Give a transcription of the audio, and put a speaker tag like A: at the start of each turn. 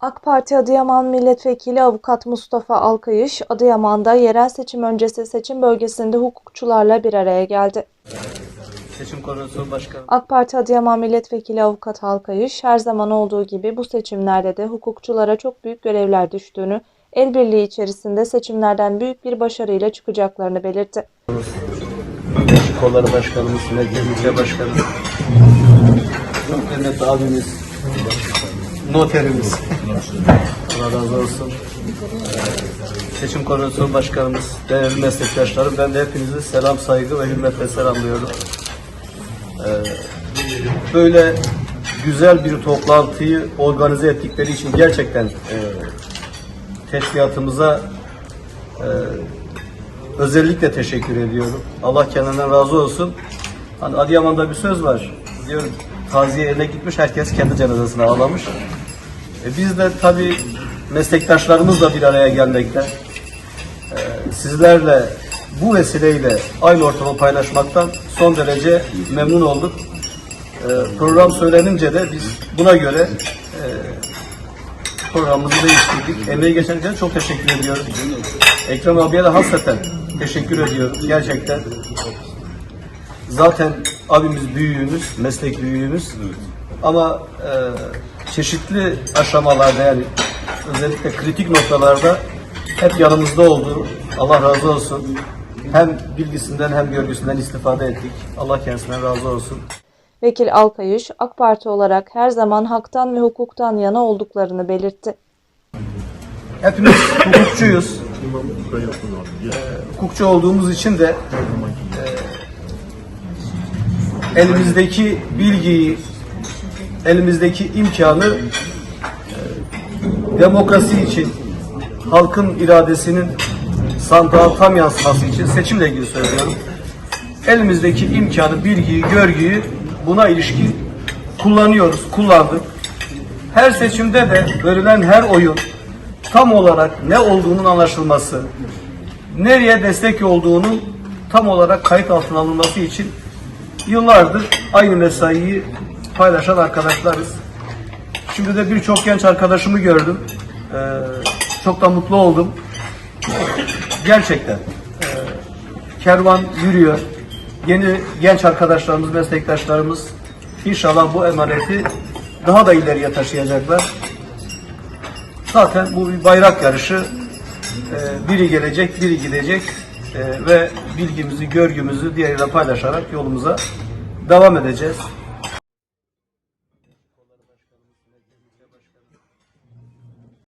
A: AK Parti Adıyaman Milletvekili Avukat Mustafa Alkayış, Adıyaman'da yerel seçim öncesi seçim bölgesinde hukukçularla bir araya geldi.
B: Seçim Komisyonu Başkanı.
A: AK Parti Adıyaman Milletvekili Avukat Alkayış, her zaman olduğu gibi bu seçimlerde de hukukçulara çok büyük görevler düştüğünü, el birliği içerisinde seçimlerden büyük bir başarıyla çıkacaklarını belirtti.
B: Gençlik Kolları Başkanımız, Medya İlçe Başkanımız, çok kıymetli abimiz, noterimiz. Allah razı olsun. Seçim Komisyonu Başkanımız, değerli meslektaşlarım, ben de hepinizi selam, saygı ve hürmetle selamlıyorum. Ee, Böyle güzel bir toplantıyı organize ettikleri için gerçekten e, teşkilatımıza e, özellikle teşekkür ediyorum. Allah kendinden razı olsun. Hani Adıyaman'da bir söz var. Diyor taziye yerine gitmiş herkes kendi cenazesine ağlamış. E biz de tabii meslektaşlarımızla bir araya gelmekte. e, sizlerle bu vesileyle aynı ortamı paylaşmaktan son derece memnun olduk. E, program söylenince de biz buna göre e, programımızı değiştirdik. Emeği geçen herkese çok teşekkür ediyorum. Ekrem abiye de hasreten teşekkür ediyorum. Gerçekten. Zaten abimiz büyüğümüz, meslek büyüğümüz. Ama e, çeşitli aşamalarda yani özellikle kritik noktalarda hep yanımızda oldu. Allah razı olsun. Hem bilgisinden hem görgüsünden istifade ettik. Allah kendisinden razı olsun.
A: Vekil Alkayış, AK Parti olarak her zaman haktan ve hukuktan yana olduklarını belirtti.
B: Hepimiz hukukçuyuz. Ee, hukukçu olduğumuz için de e, elimizdeki bilgiyi, elimizdeki imkanı e, demokrasi için, halkın iradesinin sandığa tam yansıması için seçimle ilgili söylüyorum. Elimizdeki imkanı, bilgiyi, görgüyü buna ilişkin kullanıyoruz, kullandık. Her seçimde de verilen her oyun tam olarak ne olduğunun anlaşılması, nereye destek olduğunun tam olarak kayıt altına alınması için yıllardır aynı mesaiyi paylaşan arkadaşlarız. Şimdi de birçok genç arkadaşımı gördüm. Ee, çok da mutlu oldum. Gerçekten. Ee, kervan yürüyor. Yeni genç arkadaşlarımız, meslektaşlarımız inşallah bu emaneti daha da ileriye taşıyacaklar. Zaten bu bir bayrak yarışı. Ee, biri gelecek, biri gidecek Ee, ve bilgimizi, görgümüzü diğeriyle paylaşarak yolumuza devam edeceğiz.